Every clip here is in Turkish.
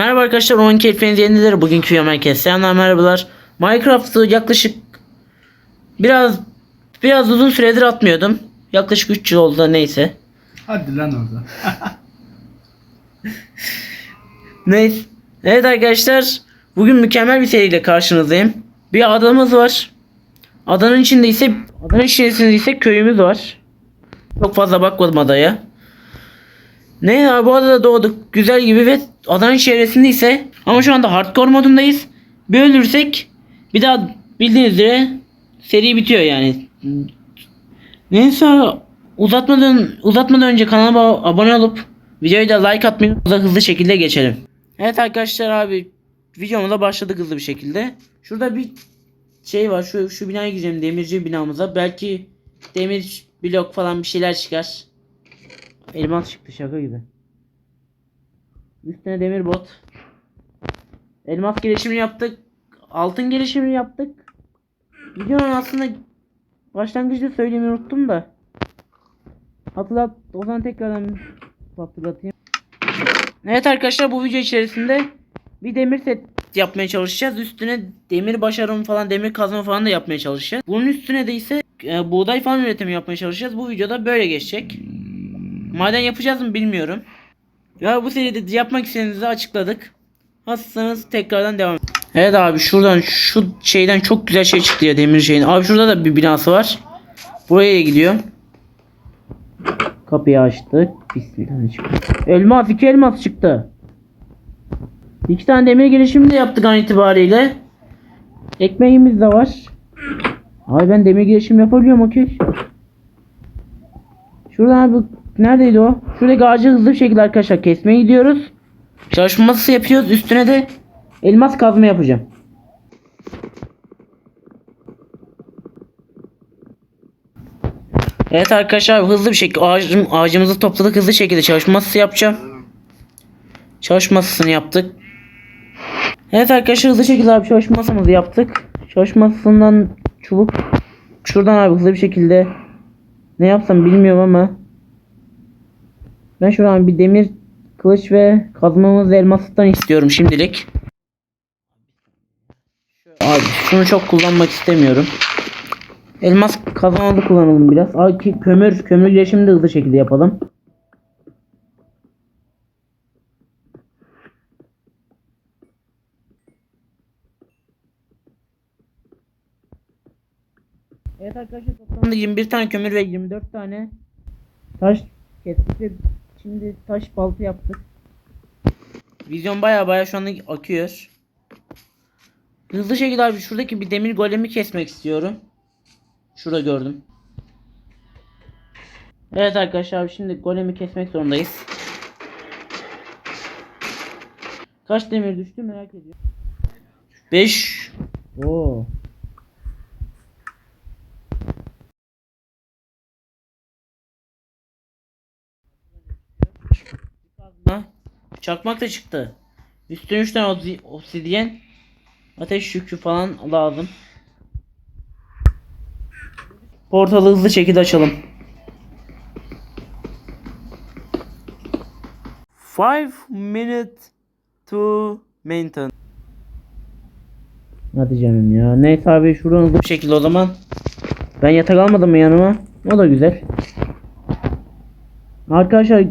Merhaba arkadaşlar, 12 Elfeniz yenileri bugünkü video merkez. Selamlar merhabalar. Minecraft'ı yaklaşık biraz biraz uzun süredir atmıyordum. Yaklaşık 3 yıl oldu da neyse. Hadi lan orada. Neyse. Evet arkadaşlar, bugün mükemmel bir seriyle karşınızdayım. Bir adamız var. Adanın içinde ise adanın içerisinde ise köyümüz var. Çok fazla bakmadım adaya. Ne abi bu adada doğduk güzel gibi ve adanın çevresinde ise ama şu anda hardcore modundayız. Bir ölürsek bir daha bildiğiniz üzere seri bitiyor yani. Neyse uzatmadan uzatmadan önce kanalıma abone olup videoyu da like atmayı hızlı hızlı şekilde geçelim. Evet arkadaşlar abi videomuza başladık hızlı bir şekilde. Şurada bir şey var şu şu binaya gireceğim demirci binamıza. Belki demir blok falan bir şeyler çıkar. Elmas çıktı şaka gibi. Üstüne demir bot. Elmas gelişimini yaptık. Altın gelişimini yaptık. Videonun aslında başlangıçta söylemeyi unuttum da. Hatırlat o zaman tekrardan hatırlatayım. Evet arkadaşlar bu video içerisinde bir demir set yapmaya çalışacağız. Üstüne demir başarım falan demir kazma falan da yapmaya çalışacağız. Bunun üstüne de ise e, buğday falan üretimi yapmaya çalışacağız. Bu videoda böyle geçecek. Maden yapacağız mı bilmiyorum. Ya bu seride yapmak istediğinizi açıkladık. Hazırsanız tekrardan devam Evet abi şuradan şu şeyden çok güzel şey çıktı ya demir şeyin. Abi şurada da bir binası var. Buraya gidiyor. Kapıyı açtık. Bismillah çıktı. Elmas iki elmas çıktı. İki tane demir girişimi de yaptık an itibariyle. Ekmeğimiz de var. Abi ben demir girişim yapabiliyorum okey. Şuradan abi neredeydi o? Şuradaki ağacı hızlı bir şekilde arkadaşlar kesmeye gidiyoruz. Çalışma masası yapıyoruz. Üstüne de elmas kazma yapacağım. Evet arkadaşlar hızlı bir şekilde ağacım, ağacımızı topladık hızlı şekilde çalışma masası yapacağım. Çalışma masasını yaptık. Evet arkadaşlar hızlı şekilde abi çalışma masamızı yaptık. Çalışma masasından çubuk şuradan abi hızlı bir şekilde ne yapsam bilmiyorum ama ben şuradan bir demir kılıç ve kazmamız elmasından istiyorum şimdilik. Abi şunu çok kullanmak istemiyorum. Elmas kazanmalı kullanalım biraz. Abi ki- kömür kömür yaşımı da hızlı şekilde yapalım. Evet arkadaşlar toplamda 21 tane kömür ve 24 tane taş kestik şimdi taş balta yaptık. Vizyon baya baya şu anda akıyor. Hızlı şekilde abi şuradaki bir demir golemi kesmek istiyorum. Şurada gördüm. Evet arkadaşlar şimdi golemi kesmek zorundayız. Kaç demir düştü merak ediyorum. 5 Oo. Ha? Çakmak da çıktı. Üstüne 3 tane obsi- obsidyen ateş yükü falan lazım. Portalı hızlı şekilde açalım. 5 minutes to maintain. Hadi canım ya. Neyse abi şuradan hızlı bir şekilde o zaman. Ben yatak almadım mı yanıma? O da güzel. Arkadaşlar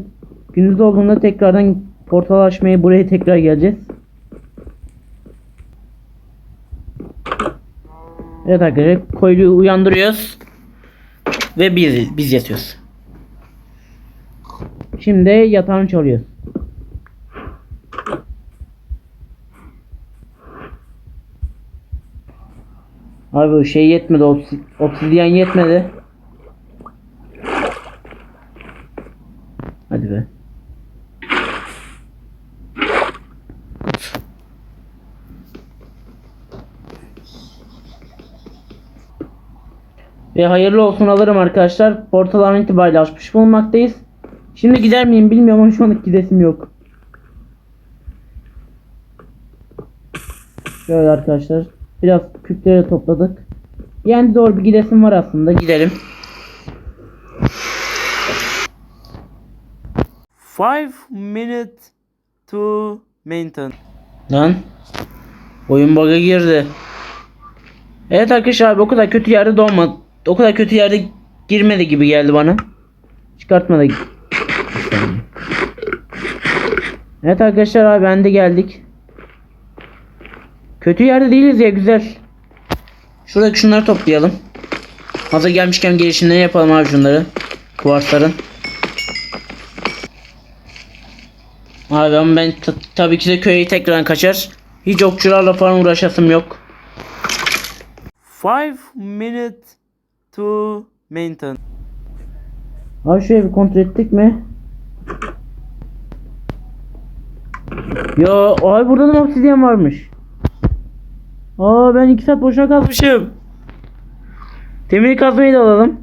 gündüz olduğunda tekrardan portal açmaya buraya tekrar geleceğiz. Evet arkadaşlar koyuluyu uyandırıyoruz. Ve biz biz yatıyoruz. Şimdi yatağını çalıyoruz. Abi şey yetmedi. obsi- Obsidyen yetmedi. Hadi be. Ve hayırlı olsun alırım arkadaşlar. Portal an itibariyle açmış bulunmaktayız. Şimdi gider miyim bilmiyorum ama şu anlık gidesim yok. Şöyle arkadaşlar. Biraz küpleri topladık. Yani doğru bir gidesim var aslında. Gidelim. Five minutes to Maintain. Lan. Oyun bug'a girdi. Evet arkadaşlar o kadar kötü yerde doğmadı. O kadar kötü yerde girmedi gibi geldi bana. Çıkartmadı. Evet arkadaşlar abi ben de geldik. Kötü yerde değiliz ya güzel. Şuradaki şunları toplayalım. Hazır gelmişken gelişimleri yapalım abi şunları. Kuvarsların. Abi ama ben ta- tabii ki de köye tekrar kaçar. Hiç okçularla falan uğraşasım yok. 5 minutes to maintain. Abi şöyle bir kontrol ettik mi? Ya abi burada da obsidyen varmış. Aa ben 2 saat boşuna kazmışım. Demiri kazmayı da alalım.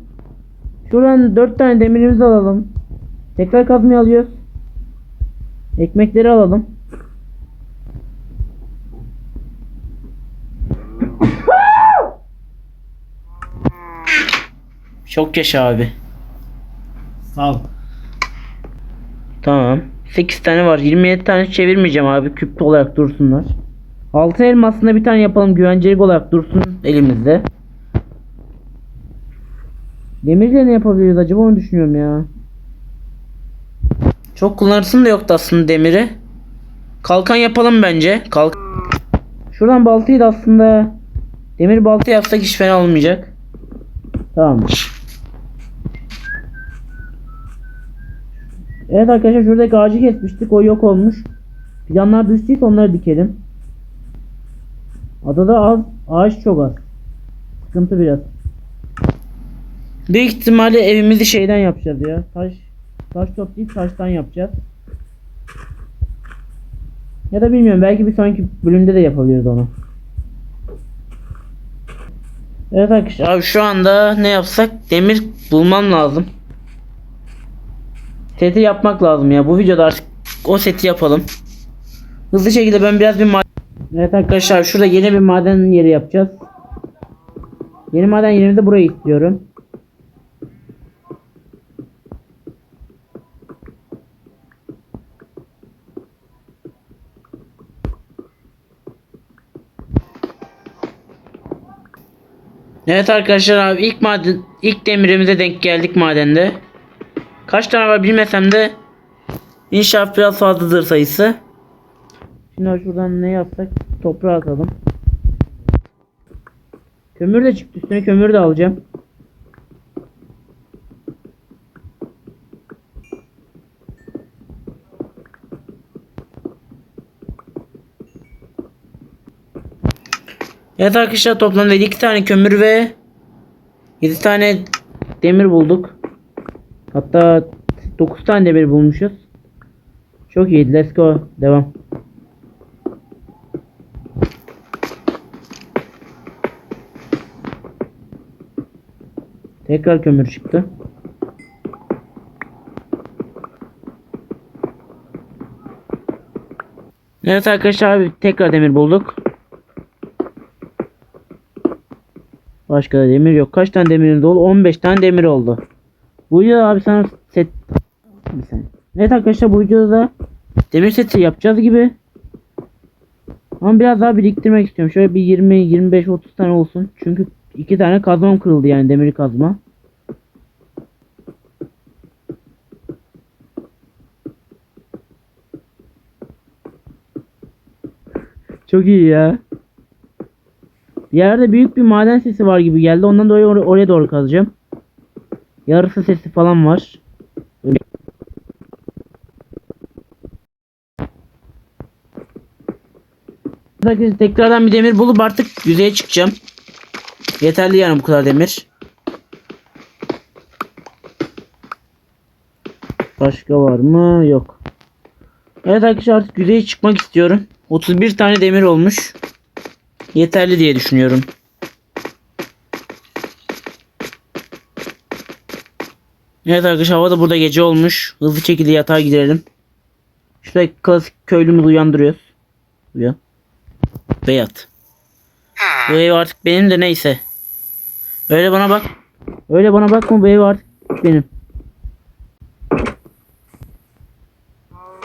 Şuradan 4 tane demirimizi alalım. Tekrar kazmayı alıyoruz. Ekmekleri alalım. Çok yaşa abi. Sağ ol. Tamam. 8 tane var. 27 tane çevirmeyeceğim abi. Küp olarak dursunlar. 6 elmasında bir tane yapalım. Güvencelik olarak dursun elimizde. Demirle ne yapabiliriz acaba onu düşünüyorum ya. Çok kullanırsın da yoktu aslında demiri. Kalkan yapalım bence. Kalk. Şuradan baltayı da aslında demir balta yapsak hiç fena olmayacak. Tamam. Evet arkadaşlar şuradaki ağacı kesmiştik. O yok olmuş. Planlar düştüyse onları dikelim. Adada az, ağaç çok az. Sıkıntı biraz. Büyük ihtimalle evimizi şeyden yapacağız ya. Taş taş toplayıp taştan yapacağız. Ya da bilmiyorum belki bir sonraki bölümde de yapabiliriz onu. Evet arkadaşlar abi şu anda ne yapsak demir bulmam lazım. Seti yapmak lazım ya. Bu videoda artık o seti yapalım. Hızlı şekilde ben biraz bir maden... Evet arkadaşlar şurada yeni bir maden yeri yapacağız. Yeni maden yerimi de burayı istiyorum. Evet arkadaşlar abi ilk maden ilk demirimize denk geldik madende. Kaç tane var bilmesem de inşaat biraz fazladır sayısı. Şimdi şuradan ne yapsak? Toprağı atalım. Kömür de çıktı üstüne kömür de alacağım. Evet arkadaşlar toplamda 2 tane kömür ve 7 tane demir bulduk. Hatta 9 tane demir bulmuşuz. Çok iyi. Let's go. Devam. Tekrar kömür çıktı. Evet arkadaşlar abi tekrar demir bulduk. Başka da demir yok. Kaç tane demirin dolu? 15 tane demir oldu. Bu videoda abi sana set... Bir saniye. Evet arkadaşlar bu videoda da demir seti yapacağız gibi. Ama biraz daha biriktirmek istiyorum. Şöyle bir 20, 25, 30 tane olsun. Çünkü iki tane kazmam kırıldı yani demir kazma. Çok iyi ya. Bir yerde büyük bir maden sesi var gibi geldi. Ondan dolayı or- oraya doğru kazacağım. Yarısı sesi falan var. Arkadaşlar tekrardan bir demir bulup artık yüzeye çıkacağım. Yeterli yani bu kadar demir. Başka var mı? Yok. Evet arkadaşlar artık yüzeye çıkmak istiyorum. 31 tane demir olmuş. Yeterli diye düşünüyorum. Evet arkadaşlar hava da burada gece olmuş. Hızlı şekilde yatağa gidelim. Şurada klasik köylümüzü uyandırıyoruz. Uyan. Ve yat. Bu ev artık benim de neyse. Öyle bana bak. Öyle bana bakma bu ev artık benim.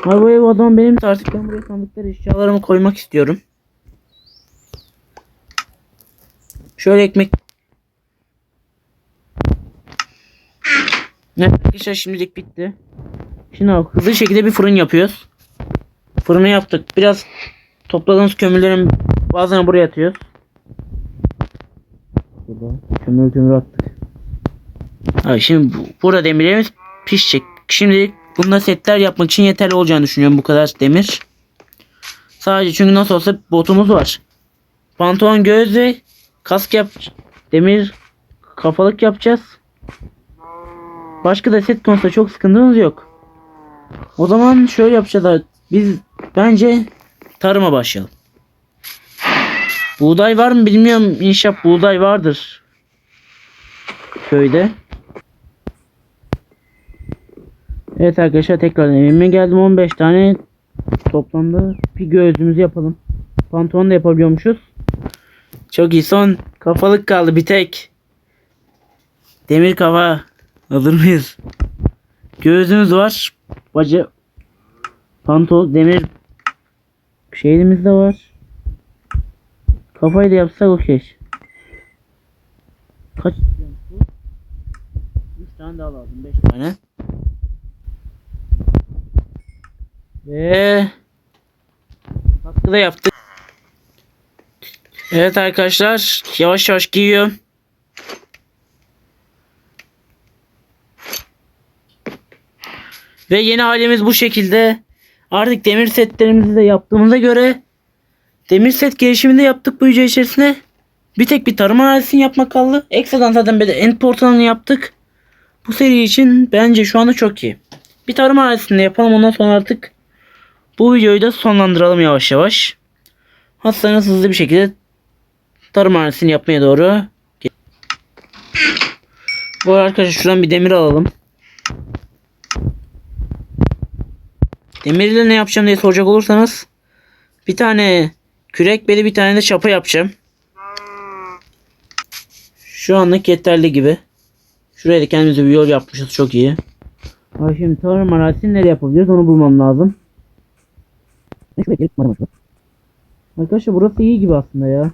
Abi bu ev zaman benim de artık ben buraya sandıkları eşyalarımı koymak istiyorum. Şöyle ekmek. Evet arkadaşlar şimdilik bitti. Şimdi abi hızlı şekilde bir fırın yapıyoruz. Fırını yaptık. Biraz topladığımız kömürlerin bazılarını buraya atıyoruz. Burada kömür kömür attık. Abi şimdi bu, burada demirlerimiz pişecek. Şimdilik bunda setler yapmak için yeterli olacağını düşünüyorum bu kadar demir. Sadece çünkü nasıl olsa botumuz var. Pantolon göğüs ve kask yap demir kafalık yapacağız. Başka da set konusunda çok sıkıntımız yok. O zaman şöyle yapacağız. Biz bence tarıma başlayalım. Buğday var mı bilmiyorum. İnşallah buğday vardır. Köyde. Evet arkadaşlar tekrar evime geldim 15 tane toplamda bir gözümüzü yapalım. Pantolon da yapabiliyormuşuz. Çok iyi son kafalık kaldı bir tek. Demir kafa alır mıyız? Gözümüz var. Baca pantolon demir şeyimiz de var. Kafayı da yapsak okey. Kaç? 3 tane daha lazım 5 tane. Ve hakkı da yaptık. Evet arkadaşlar yavaş yavaş giyiyorum. Ve yeni halimiz bu şekilde. Artık demir setlerimizi de yaptığımıza göre demir set gelişimini de yaptık bu yüce içerisine. Bir tek bir tarım arazisini yapmak kaldı. Ekstradan zaten böyle end portalını yaptık. Bu seri için bence şu anda çok iyi. Bir tarım arazisini de yapalım ondan sonra artık bu videoyu da sonlandıralım yavaş yavaş. Hastanız hızlı bir şekilde tarım arazisini yapmaya doğru. Bu arkadaşlar şuradan bir demir alalım. Demirle ne yapacağım diye soracak olursanız bir tane kürek beli bir tane de çapa yapacağım. Şu anlık yeterli gibi. Şuraya da kendimize bir yol yapmışız çok iyi. Abi şimdi tarım arazisini nereye yapabiliriz onu bulmam lazım. Arkadaşlar burası iyi gibi aslında ya.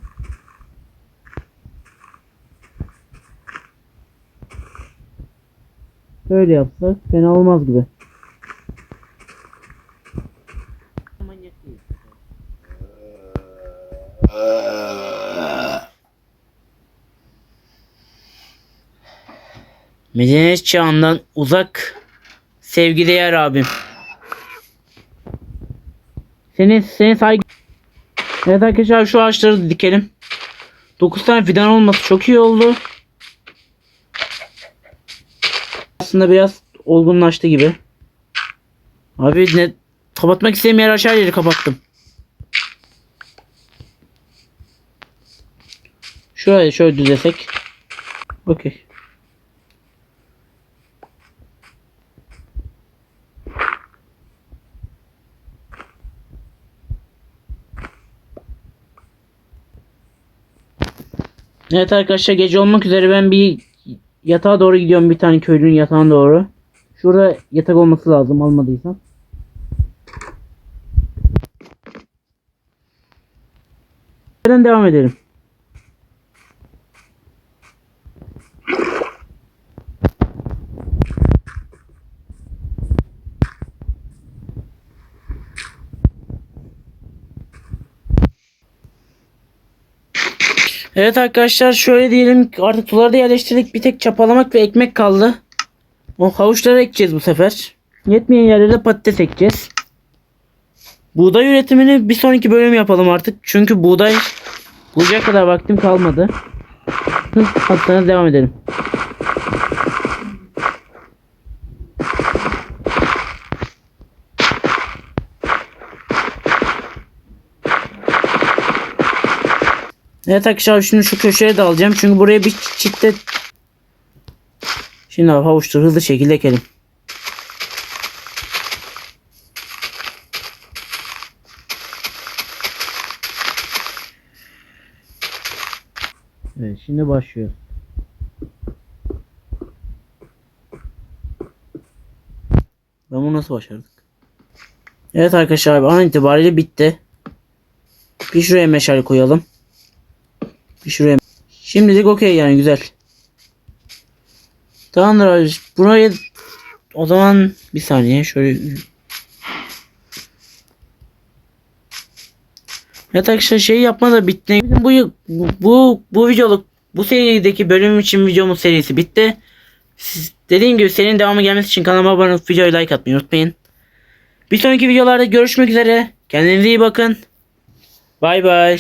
Böyle yapsak fena olmaz gibi. Medeniyet çağından uzak sevgideğer abim. Senin senin saygı Evet arkadaşlar şu ağaçları dikelim. 9 tane fidan olması çok iyi oldu. Aslında biraz olgunlaştı gibi. Abi ne kapatmak istediğim yer aşağı yeri kapattım. Şöyle şöyle düzesek. Okey. Evet arkadaşlar gece olmak üzere ben bir yatağa doğru gidiyorum bir tane köylünün yatağına doğru. Şurada yatak olması lazım almadıysam. Nereden devam edelim. Evet arkadaşlar şöyle diyelim artık suları da yerleştirdik. Bir tek çapalamak ve ekmek kaldı. O havuçları ekeceğiz bu sefer. Yetmeyen yerlere patates ekeceğiz. Buğday üretimini bir sonraki bölüm yapalım artık. Çünkü buğday bulacak kadar vaktim kalmadı. Hatta devam edelim. Evet arkadaşlar şimdi şu köşeye de alacağım. Çünkü buraya bir çifte Şimdi havuçları hızlı şekilde ekelim. Evet şimdi başlıyor. Ben bunu nasıl başardık? Evet arkadaşlar an itibariyle bitti. Bir şuraya meşale koyalım. Şuraya. Şimdilik okey yani güzel. Tamamdır abi. Buraya o zaman bir saniye şöyle Evet arkadaşlar şey yapma da bitti. Bu bu bu, bu videoluk bu serideki bölüm için videomuz serisi bitti. Siz, dediğim gibi serinin devamı gelmesi için kanalıma abone olup videoya like atmayı unutmayın. Bir sonraki videolarda görüşmek üzere. Kendinize iyi bakın. Bay bay.